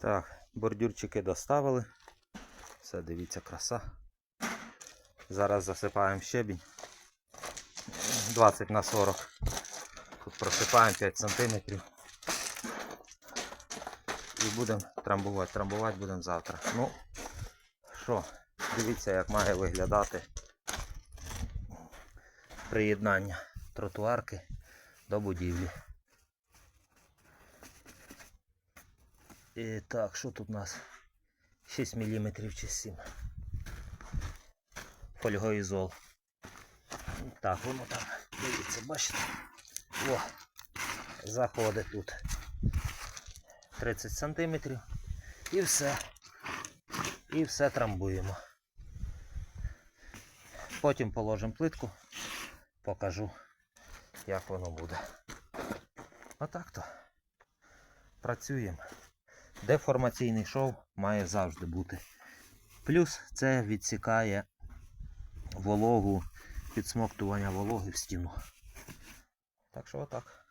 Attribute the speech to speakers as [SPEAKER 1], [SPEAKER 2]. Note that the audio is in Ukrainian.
[SPEAKER 1] Так, бордюрчики доставили. Все, дивіться, краса. Зараз засипаємо щебінь. 20 на 40. Тут просипаємо 5 сантиметрів. І будемо трамбувати. Трамбувати будемо завтра. Ну, що, дивіться, як має виглядати приєднання тротуарки до будівлі. І так, що тут у нас? 6 мм чи 7. Фольгоізол. Так, воно там, дивіться, бачите? О, заходить тут 30 см. І все. І все трамбуємо. Потім положимо плитку, покажу, як воно буде. Отак то. Працюємо. Деформаційний шов має завжди бути. Плюс це відсікає вологу, підсмоктування вологи в стіну. Так що отак.